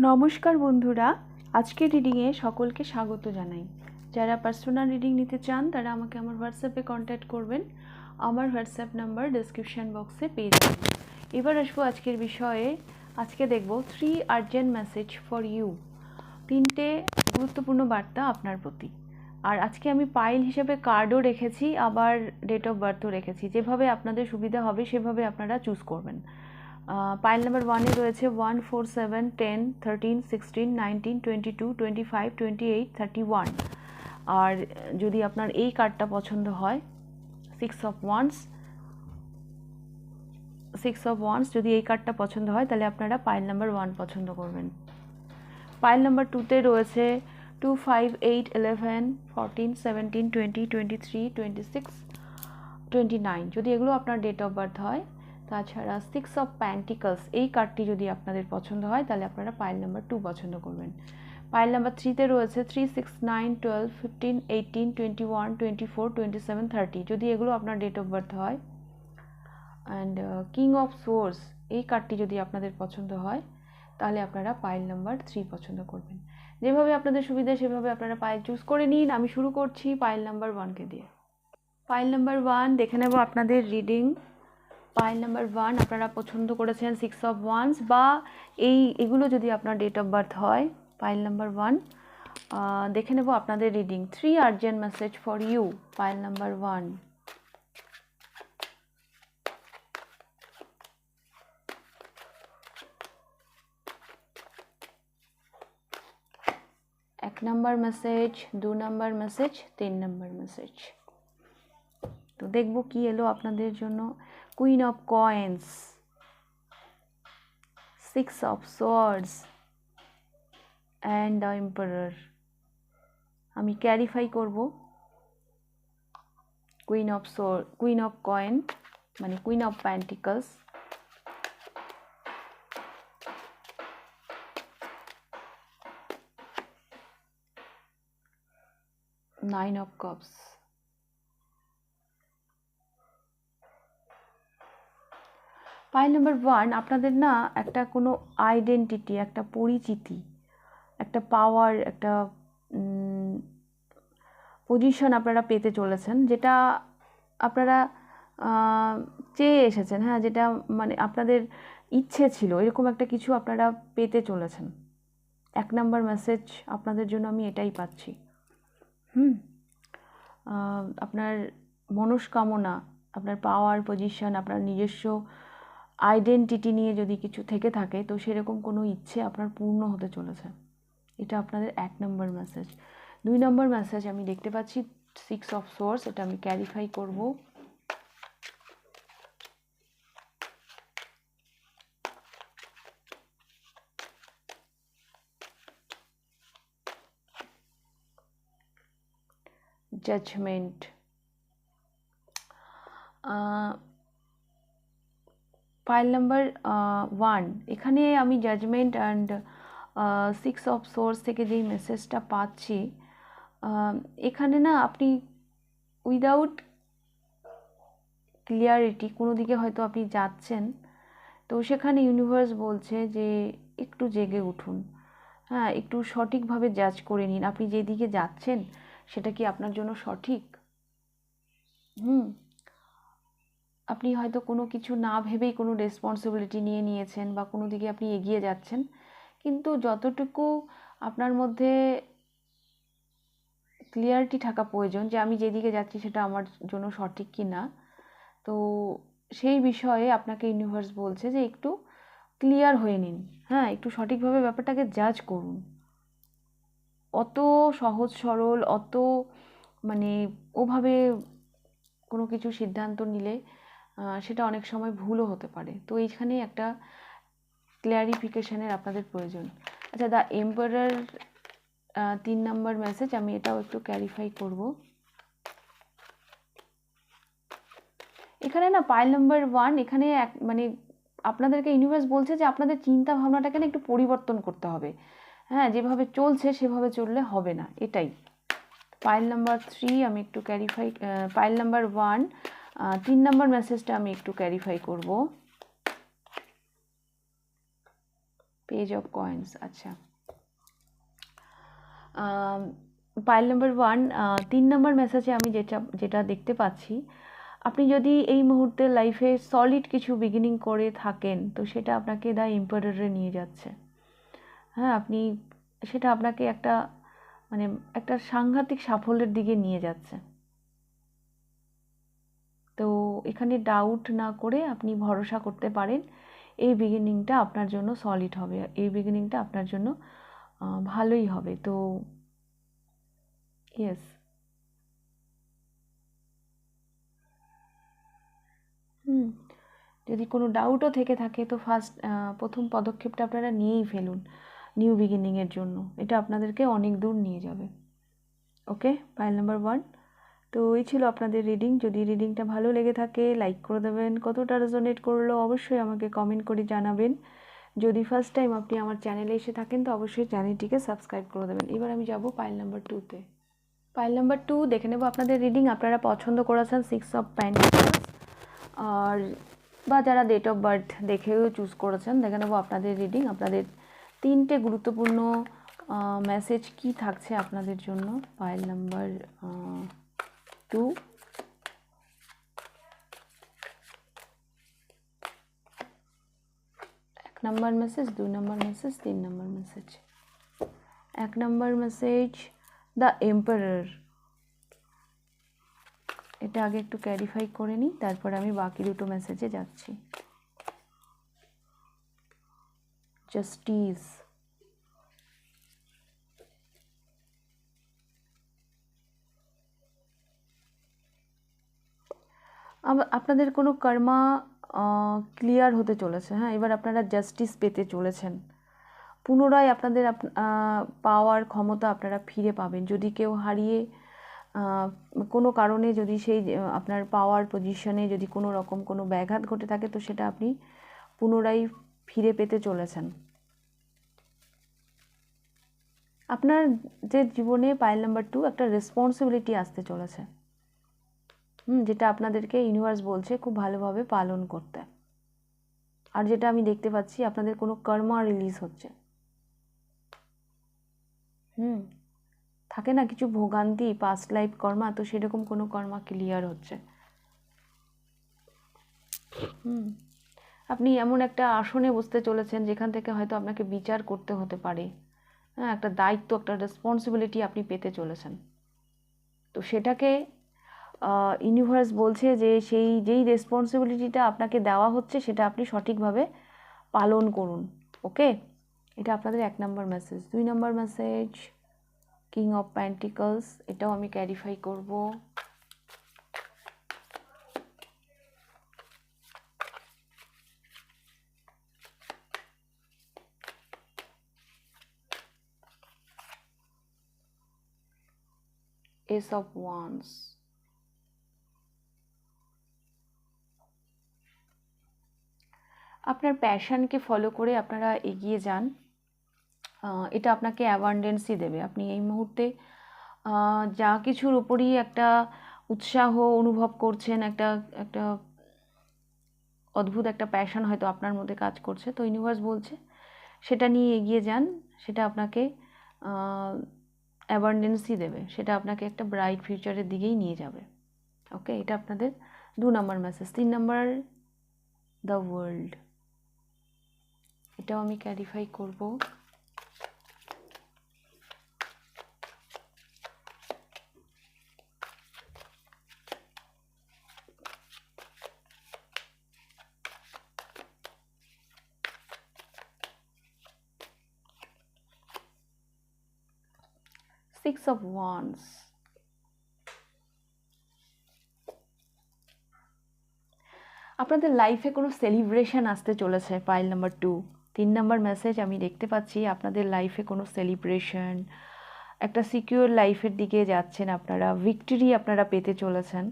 নমস্কার বন্ধুরা আজকের রিডিংয়ে সকলকে স্বাগত জানাই। যারা পার্সোনাল রিডিং নিতে চান, তারা আমাকে আমার হোয়াটসঅ্যাপে কন্ট্যাক্ট করবেন। আমার হোয়াটসঅ্যাপ নাম্বার ডিসক্রিপশান বক্সে পেয়ে যাবেন। এবার আসব আজকের বিষয়ে। আজকে দেখব three urgent message for you তিনটে গুরুত্বপূর্ণ বার্তা আপনার প্রতি। আর আজকে আমি পাইল হিসেবে কার্ডও রেখেছি, আবার ডেট অফ বার্থও রেখেছি। যেভাবে আপনাদের সুবিধা হবে, সেভাবে আপনারা চুজ করবেন। পাইল নাম্বার ওয়ানে রয়েছে one four seven ten thirteen sixteen nineteen twenty two twenty five twenty eight thirty one আর যদি আপনার এই কার্ডটা পছন্দ হয় six of wands six of wands যদি এই কার্ডটা পছন্দ হয়, তাহলে আপনারা পাইল নাম্বার ওয়ান পছন্দ করবেন। পাইল নাম্বার টুতে রয়েছে two five eight eleven fourteen seventeen twenty twenty three twenty six twenty nine যদি এগুলো আপনার ডেট অফ বার্থ হয় তাছাড়া সিক্স অফ প্যান্টিকলস এই কার্ডটি যদি আপনাদের পছন্দ হয়, তাহলে আপনারা পাইল নাম্বার টু পছন্দ করবেন। পাইল নাম্বার থ্রিতে রয়েছে three six nine twelve fifteen eighteen twenty one twenty four twenty seven thirty যদি এগুলো আপনার ডেট অফ বার্থ হয় অ্যান্ড কিং অফ সোর্স এই কার্ডটি যদি আপনাদের পছন্দ হয়, তাহলে আপনারা পাইল নাম্বার থ্রি পছন্দ করবেন। যেভাবে আপনাদের সুবিধা, সেভাবে আপনারা পাইল চুজ করে নিন। আমি শুরু করছি পাইল নাম্বার ওয়ানকে দিয়ে। পাইল নাম্বার ওয়ান দেখে নেব আপনাদের রিডিং পাইল নাম্বার ওয়ান আপনারা পছন্দ করেছেন সিক্স অফ ওয়ান্স বা এই, এগুলো যদি আপনার ডেট অফ বার্থ হয় পাইল নাম্বার ওয়ান দেখে নেব আপনাদের reading three urgent message for you pile number one এক নাম্বার মেসেজ দু নাম্বার মেসেজ তিন নাম্বার মেসেজ তো দেখব কি এলো আপনাদের জন্য। Queen of coins six of swords and the emperor আমি ক্যারিফাই করব। Queen of sword queen of coin মানে queen of pentacles nine of cups pile number one আপনাদের না একটা কোনো আইডেন্টিটি একটা পরিচিতি, একটা পাওয়ার একটা পজিশন আপনারা পেতে চলেছেন, যেটা আপনারা চেয়ে এসেছেন হ্যাঁ যেটা মানে আপনাদের ইচ্ছে ছিল, এরকম একটা কিছু আপনারা পেতে চলেছেন। এক নাম্বার মেসেজ আপনাদের জন্য আমি এটাই পাচ্ছি। হুম আপনার মনস্কামনা, আপনার পাওয়ার পজিশন আপনার নিজস্ব আইডেন্টিটি নিয়ে যদি কিছু থেকে থাকে, তো সেরকম কোনো ইচ্ছে আপনার পূর্ণ হতে চলেছে। এটা আপনাদের এক নম্বর মেসেজ দুই নম্বর মেসেজ আমি দেখতে পাচ্ছি সিক্স অফ সোর্স এটা আমি ক্যারিফাই করব। জাজমেন্ট ফাইল নাম্বার ওয়ান এখানে আমি judgement and six of swords থেকে যেই মেসেজটা পাচ্ছি এখানে না আপনি উইদাউট ক্লিয়ারিটি কোনো দিকে হয়তো আপনি যাচ্ছেন, তো সেখানে ইউনিভার্স বলছে যে একটু জেগে উঠুন। হ্যাঁ একটু সঠিকভাবে জাজ করে নিন। আপনি যেদিকে যাচ্ছেন, সেটা কি আপনার জন্য সঠিক? হুম। আপনি হয়তো কোনো কিছু না ভেবেই কোনো রেসপন্সিবিলিটি নিয়ে নিয়েছেন বা কোনো দিকে আপনি এগিয়ে যাচ্ছেন। কিন্তু যতটুকু আপনার মধ্যে ক্লিয়ারিটি থাকা প্রয়োজন যে আমি যেদিকে যাচ্ছি সেটা আমার জন্য সঠিক কি না, তো সেই বিষয়ে আপনাকে ইউনিভার্স বলছে যে একটু ক্লিয়ার হয়ে নিন। হ্যাঁ একটু সঠিকভাবে ব্যাপারটাকে জাজ করুন। অত সহজ সরল, অত মানে ওভাবে কোনো কিছু সিদ্ধান্ত নিলে সেটা অনেক সময় ভুলও হতে পারে। তো এইখানে একটা ক্ল্যারিফিকেশানের আপনাদের প্রয়োজন। আচ্ছা দ্য এম্পারার তিন নম্বর মেসেজ আমি এটাও একটু ক্যারিফাই করব। এখানে না পাইল নাম্বার ওয়ান এখানে এক মানে আপনাদেরকে ইউনিভার্স বলছে যে আপনাদের চিন্তা ভাবনাটাকে না একটু পরিবর্তন করতে হবে। হ্যাঁ যেভাবে চলছে সেভাবে চললে হবে না, এটাই। পাইল নাম্বার থ্রি আমি একটু ক্যারিফাই পাইল নাম্বার ওয়ান তিন নম্বর মেসেজটা আমি একটু ক্যারিফাই করব। পেজ অফ কয়েন্স আচ্ছা। পাইল নাম্বার ওয়ান তিন নম্বর মেসেজে আমি যেটা যেটা দেখতে পাচ্ছি, আপনি যদি এই মুহূর্তে লাইফে সলিড কিছু বিগিনিং করে থাকেন, তো সেটা আপনাকে দ্য ইম্পারেটরে নিয়ে যাচ্ছে। হ্যাঁ আপনি সেটা আপনাকে একটা মানে একটা সাংঘাতিক সাফল্যের দিকে নিয়ে যাচ্ছে। তো এখানে ডাউট না করে আপনি ভরসা করতে পারেন। এই বিগিনিংটা আপনার জন্য সলিড হবে। এই বিগিনিংটা আপনার জন্য ভালোই হবে। তো ইয়েস হুম, যদি কোনো ডাউটও থেকে থাকে, তো ফার্স্ট প্রথম পদক্ষেপটা আপনারা নিয়েই ফেলুন নিউ বিগিনিংয়ের জন্য। এটা আপনাদেরকে অনেক দূর নিয়ে যাবে। ওকে ফাইল নাম্বার ওয়ান তো এই ছিল আপনাদের রিডিং যদি রিডিংটা ভালো লেগে থাকে লাইক করে দেবেন। কতটা রেজোনেট করল অবশ্যই আমাকে কমেন্ট করে জানাবেন। যদি ফার্স্ট টাইম আপনি আমার চ্যানেলে এসে থাকেন, তো অবশ্যই চ্যানেলটিকে সাবস্ক্রাইব করে দেবেন। এবার আমি যাব পাইল নাম্বার টুতে পাইল নাম্বার টু দেখে নেব আপনাদের রিডিং আপনারা পছন্দ করেছেন সিক্স অফ প্যান্টিকলস আর, বা যারা ডেট অফ বার্থ দেখেও চুজ করেছেন, দেখে নেব আপনাদের রিডিং আপনাদের তিনটে গুরুত্বপূর্ণ মেসেজ কি থাকছে আপনাদের জন্য? পাইল নাম্বার টু এক নম্বর মেসেজ দুই নম্বর মেসেজ তিন নম্বর মেসেজ এক নম্বর মেসেজ দ্য এম্পারার এটা আগে একটু ক্যারিফাই করে নিই, তারপর আমি বাকি দুটো মেসেজে যাচ্ছি। জাস্টিস আপনাদের কোনো কর্মা ক্লিয়ার হতে চলেছে হ্যাঁ? এবার আপনারা জাস্টিস পেতে চলেছেন। পুনরায় আপনাদের পাওয়ার ক্ষমতা আপনারা ফিরে পাবেন। যদি কেউ হারিয়ে কোনো কারণে যদি সেই আপনার পাওয়ার পজিশনে যদি কোনো রকম কোনো ব্যাঘাত ঘটে থাকে, তো সেটা আপনি পুনরায় ফিরে পেতে চলেছেন। আপনার যে জীবনে পাইল নাম্বার টু একটা রেসপন্সিবিলিটি আসতে চলেছে। যেটা আপনাদেরকে ইউনিভার্স বলছে খুব ভালোভাবে পালন করতে। আর যেটা আমি দেখতে পাচ্ছি, আপনাদের কোনো কর্মা রিলিজ হচ্ছে। হুম, থাকে না কিছু ভোগান্তি পাস্ট লাইফ কর্মা, তো সেরকম কোনো কর্মা ক্লিয়ার হচ্ছে। হুম, আপনি এমন একটা আসনে বসতে চলেছেন যেখান থেকে হয়তো আপনাকে বিচার করতে হতে পারে। হ্যাঁ একটা দায়িত্ব, একটা রেসপন্সিবিলিটি আপনি পেতে চলেছেন। তো সেটাকে ইউনিভার্স বলছে যে সেই, যেই রেসপন্সিবিলিটিটা আপনাকে দেওয়া হচ্ছে, সেটা আপনি সঠিকভাবে পালন করুন ওকে এটা আপনাদের এক নম্বর মেসেজ দুই number message king of pentacles এটাও আমি ক্যারিফাই করব। Ace of wands. আপনার প্যাশনকে ফলো করে আপনারা এগিয়ে যান। এটা আপনাকে অ্যাভান্ডেন্সই দেবে। আপনি এই মুহূর্তে যা কিছুর উপরই একটা উৎসাহ অনুভব করছেন, একটা একটা অদ্ভুত একটা প্যাশন হয়তো আপনার মধ্যে কাজ করছে, তো ইউনিভার্স বলছে, সেটা নিয়ে এগিয়ে যান, সেটা আপনাকে অ্যাবান্ডেন্সই দেবে। সেটা আপনাকে একটা ব্রাইট ফিউচারের দিকেই নিয়ে যাবে। ওকে এটা আপনাদের দু নম্বর মেসেজ তিন নম্বর দ্য ওয়ার্ল্ড এটাও আমি ক্যারিফাই করব। সিক্স অফ ওয়ান্স আপনাদের লাইফে কোনো সেলিব্রেশন আসতে চলেছে পাইল নাম্বার টু তিন নাম্বার মেসেজ আমি দেখতে পাচ্ছি, আপনাদের লাইফে কোনো সেলিব্রেশন একটা সিকিউর লাইফের দিকে যাচ্ছেন আপনারা ভিক্টরি আপনারা পেতে চলেছেন।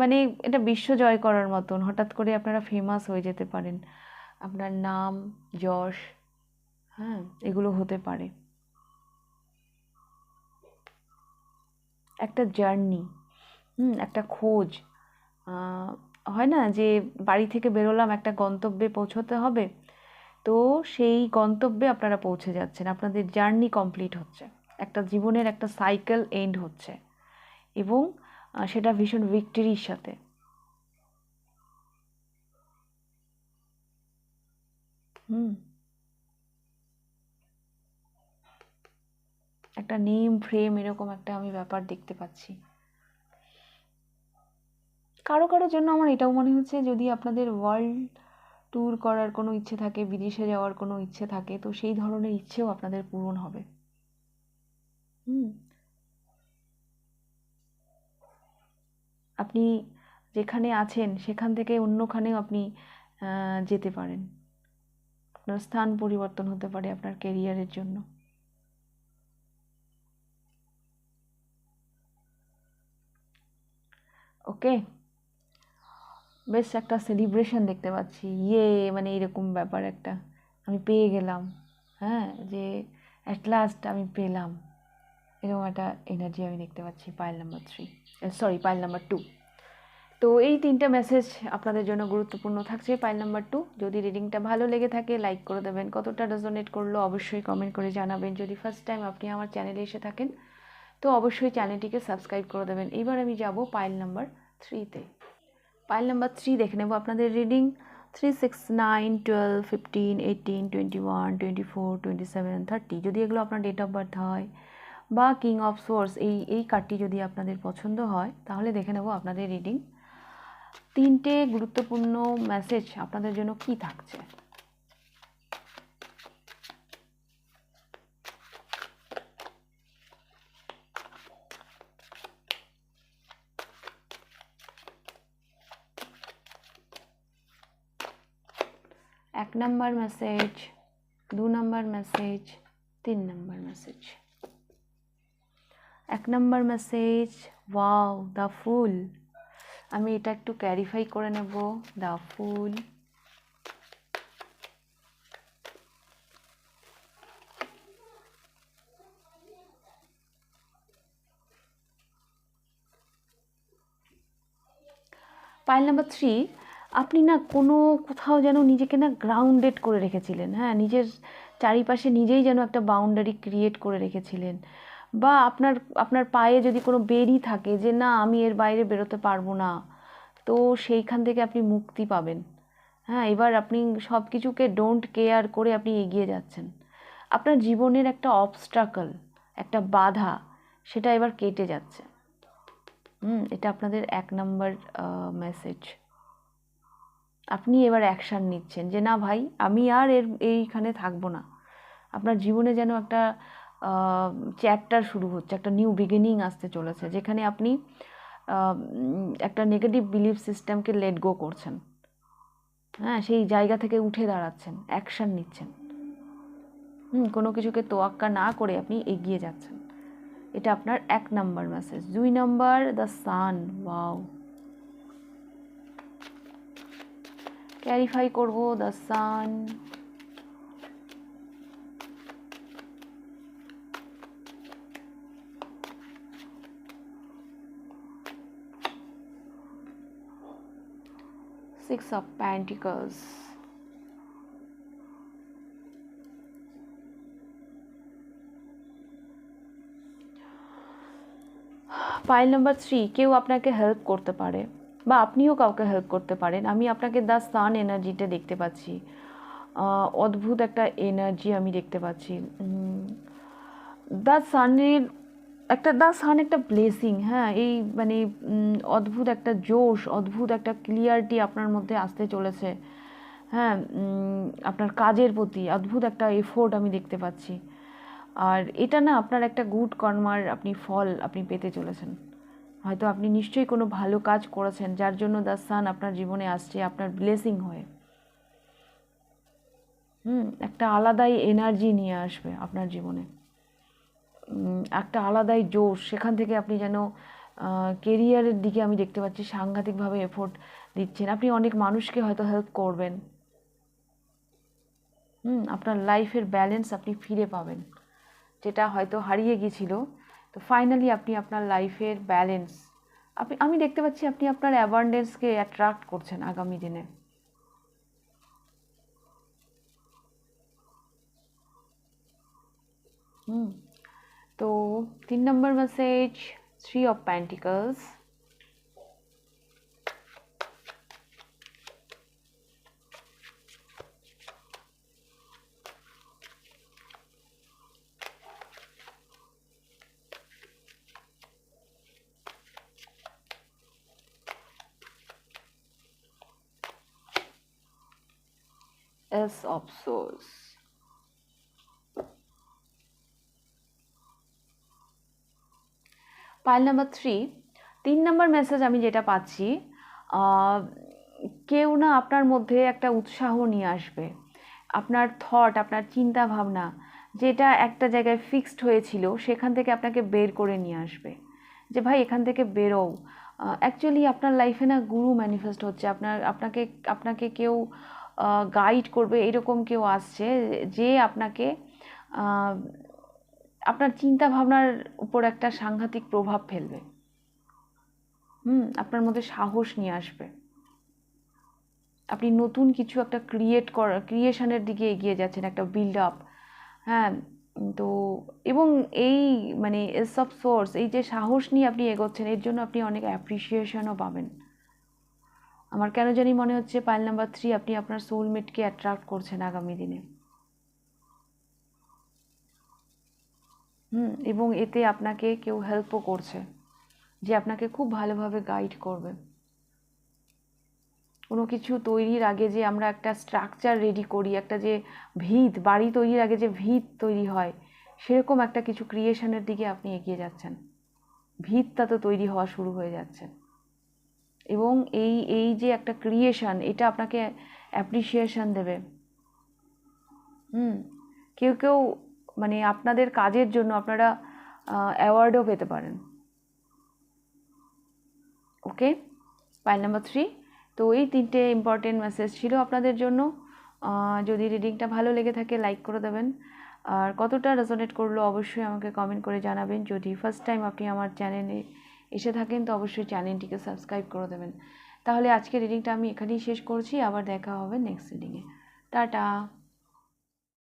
মানে এটা বিশ্ব জয় করার মতন, হঠাৎ করে আপনারা ফেমাস হয়ে যেতে পারেন। আপনার নাম, যশ হ্যাঁ এগুলো হতে পারে। একটা জার্নি হুম, একটা খোঁজ। হয় না যে বাড়ি থেকে বেরোলাম, একটা গন্তব্যে পৌঁছতে হবে তো সেই গন্তব্যে আপনারা পৌঁছে যাচ্ছেন। আপনাদের জার্নি কমপ্লিট হচ্ছে। একটা জীবনের একটা সাইকেল এন্ড হচ্ছে। এবং সেটা ভীষণ ভিক্টরির সাথে। হুম। একটা নেম, ফ্রেম এরকম একটা আমি ব্যাপার দেখতে পাচ্ছি। কারও কারও জন্য আমার এটাও মনে হচ্ছে যদি আপনাদের ওয়ার্ল্ড ট্যুর করার কোনো ইচ্ছে থাকে বিদেশে যাওয়ার কোনো ইচ্ছে থাকে তো সেই ধরনের ইচ্ছেও আপনাদের পূরণ হবে। হুম। আপনি যেখানে আছেন সেখান থেকে অন্যখানেও আপনি আহ, যেতে পারেন। আপনার স্থান পরিবর্তন হতে পারে আপনার কেরিয়ারের জন্য। ওকে বেশ একটা সেলিব্রেশন দেখতে পাচ্ছি। ইয়ে মানে এরকম ব্যাপার একটা। আমি পেয়ে গেলাম। হ্যাঁ যে অ্যাট লাস্ট আমি পেলাম। এরকম একটা এনার্জি আমি দেখতে পাচ্ছি pile number three sorry pile number two তো এই তিনটে মেসেজ আপনাদের জন্য গুরুত্বপূর্ণ থাকছে পাইল নাম্বার টু যদি রিডিংটা ভালো লেগে থাকে লাইক করে দেবেন। কতটা রেজোনেট করল অবশ্যই কমেন্ট করে জানাবেন। যদি ফার্স্ট টাইম আপনি আমার চ্যানেলে এসে থাকেন, তো অবশ্যই চ্যানেলটিকে সাবস্ক্রাইব করে দেবেন। এবার আমি যাব পাইল নাম্বার থ্রিতে পাইল নাম্বার থ্রি দেখে নেব আপনাদের reading three six nine twelve fifteen eighteen twenty one twenty four twenty seven thirty যদি এগুলো আপনার ডেট অফ বার্থ হয় বা কিং অফ সোর্স এই এই কার্ডটি যদি আপনাদের পছন্দ হয়, তাহলে দেখে নেব আপনাদের রিডিং তিনটে গুরুত্বপূর্ণ মেসেজ আপনাদের জন্য কি থাকছে? এক নাম্বার মেসেজ দু নাম্বার মেসেজ তিন নাম্বার মেসেজ এক number message wow the fool আমি এটা একটু ক্যারিফাই করে নেব the fool pile number three আপনি না কোনো কোথাও যেন নিজেকে না গ্রাউন্ডেড করে রেখেছিলেন হ্যাঁ? নিজের চারিপাশে নিজেই যেন একটা বাউন্ডারি ক্রিয়েট করে রেখেছিলেন। বা আপনার আপনার পায়ে যদি কোনো বেরি থাকে যে না, আমি এর বাইরে বেরোতে পারব না, তো সেইখান থেকে আপনি মুক্তি পাবেন। হ্যাঁ এবার আপনি সব কিছুকে ডোন্ট কেয়ার করে আপনি এগিয়ে যাচ্ছেন। আপনার জীবনের একটা অবস্ট্রাকল একটা বাধা, সেটা এবার কেটে যাচ্ছে। হুম, এটা আপনাদের এক নম্বর মেসেজ আপনি এবার অ্যাকশান নিচ্ছেন যে, না ভাই, আমি আর এর, এইখানে থাকব না। আপনার জীবনে যেন একটা চ্যাপ্টার শুরু হচ্ছে, একটা নিউ বিগিনিং আসতে চলেছে, যেখানে আপনি একটা নেগেটিভ বিলিফ সিস্টেমকে লেট গো করছেন। হ্যাঁ সেই জায়গা থেকে উঠে দাঁড়াচ্ছেন অ্যাকশান নিচ্ছেন। হুম, কোনো কিছুকে তোয়াক্কা না করে আপনি এগিয়ে যাচ্ছেন। এটা আপনার এক নাম্বার মেসেজ দুই number the sun wow clarify করব the sun Six of Pentacles. Pile number three কেউ আপনাকে হেল্প করতে পারে বা আপনিও কাউকে হেল্প করতে পারেন। আমি আপনাকে দ্য সান এনার্জিটা দেখতে পাচ্ছি। অদ্ভুত একটা এনার্জি আমি দেখতে পাচ্ছি। দ্য সানের একটা দ্য সান একটা ব্লেসিং হ্যাঁ? এই মানে অদ্ভুত একটা জোশ, অদ্ভুত একটা ক্লিয়ারিটি আপনার মধ্যে আসতে চলেছে। হ্যাঁ আপনার কাজের প্রতি অদ্ভুত একটা এফোর্ট আমি দেখতে পাচ্ছি। আর এটা না আপনার একটা গুড কর্মার আপনি ফল আপনি পেতে চলেছেন। হয়তো আপনি নিশ্চয়ই কোনো ভালো কাজ করেছেন, যার জন্য দ্য সান আপনার জীবনে আসছে, আপনার ব্লেসিং হয়ে। হুম, একটা আলাদাই এনার্জি নিয়ে আসবে আপনার জীবনে। একটা আলাদাই জোশ, সেখান থেকে আপনি যেন কেরিয়ারের দিকে আমি দেখতে পাচ্ছি, সাংঘাতিকভাবে এফোর্ট দিচ্ছেন। আপনি অনেক মানুষকে হয়তো হেল্প করবেন। হুম, আপনার লাইফের ব্যালেন্স আপনি ফিরে পাবেন। যেটা হয়তো হারিয়ে গিয়েছিল তো ফাইনালি আপনি আপনার লাইফের ব্যালেন্স আপনি, আমি দেখতে পাচ্ছি আপনি আপনার অ্যাবান্ডেন্সকে অ্যাট্রাক্ট করছেন আগামী দিনে। হুম, তো তিন number message three of pentacles S of Swords. Pile number three তিন নাম্বার মেসেজ আমি যেটা পাচ্ছি কেউ না আপনার মধ্যে একটা উৎসাহ নিয়ে আসবে। আপনার থট আপনার চিন্তা ভাবনা, যেটা একটা জায়গায় ফিক্সড হয়েছিল, সেখান থেকে আপনাকে বের করে নিয়ে আসবে। যে ভাই, এখান থেকে বেরো অ্যাকচুয়ালি আপনার লাইফে না গুরু ম্যানিফেস্ট হচ্ছে। আপনার, আপনাকে আপনাকে কেউ গাইড করবে, এরকম কেউ আসছে যে আপনাকে আপনার চিন্তা ভাবনার উপর একটা সাংঘাতিক প্রভাব ফেলবে। হুম, আপনার মধ্যে সাহস নিয়ে আসবে। আপনি নতুন কিছু একটা ক্রিয়েট করা ক্রিয়েশনের দিকে এগিয়ে যাচ্ছেন, একটা বিল্ড আপ হ্যাঁ তো এবং এই মানে অফ সোর্স এই যে সাহস নিয়ে আপনি এগোচ্ছেন, এর জন্য আপনি অনেক অ্যাপ্রিসিয়েশনও পাবেন। আমার কেন জানি মনে হচ্ছে পাইল নাম্বার থ্রি আপনি আপনার সোলমেটকে অ্যাট্রাক্ট করছেন আগামী দিনে। হুম, এবং এতে আপনাকে কেউ হেল্পও করছে, যে আপনাকে খুব ভালোভাবে গাইড করবে। কোনো কিছু তৈরির আগে যে আমরা একটা স্ট্রাকচার রেডি করি, একটা যে ভিত, বাড়ি তৈরির আগে যে ভিত তৈরি হয়, সেরকম একটা কিছু ক্রিয়েশনের দিকে আপনি এগিয়ে যাচ্ছেন। ভিতটা তো তৈরি হওয়া শুরু হয়ে যাচ্ছে। এবং এই এই যে একটা ক্রিয়েশন এটা আপনাকে অ্যাপ্রিসিয়েশন দেবে। হুম? কেউ কেউ মানে আপনাদের কাজের জন্য আপনারা অ্যাওয়ার্ডও পেতে পারেন। ওকে? পাইল নাম্বার থ্রি তো এই তিনটে ইম্পর্টেন্ট মেসেজ ছিল আপনাদের জন্য। যদি রিডিংটা ভালো লেগে থাকে লাইক করে দেবেন। আর কতটা রেজোনেট করল অবশ্যই আমাকে কমেন্ট করে জানাবেন। যদি ফার্স্ট টাইম আপনি আমার চ্যানেলে এসে থাকেন, তো অবশ্যই চ্যানেলটিকে সাবস্ক্রাইব করে দেবেন। তাহলে আজকে রিডিংটা আমি এখানেই শেষ করছি, আবার দেখা হবে নেক্সট রিডিংয়ে টাটা!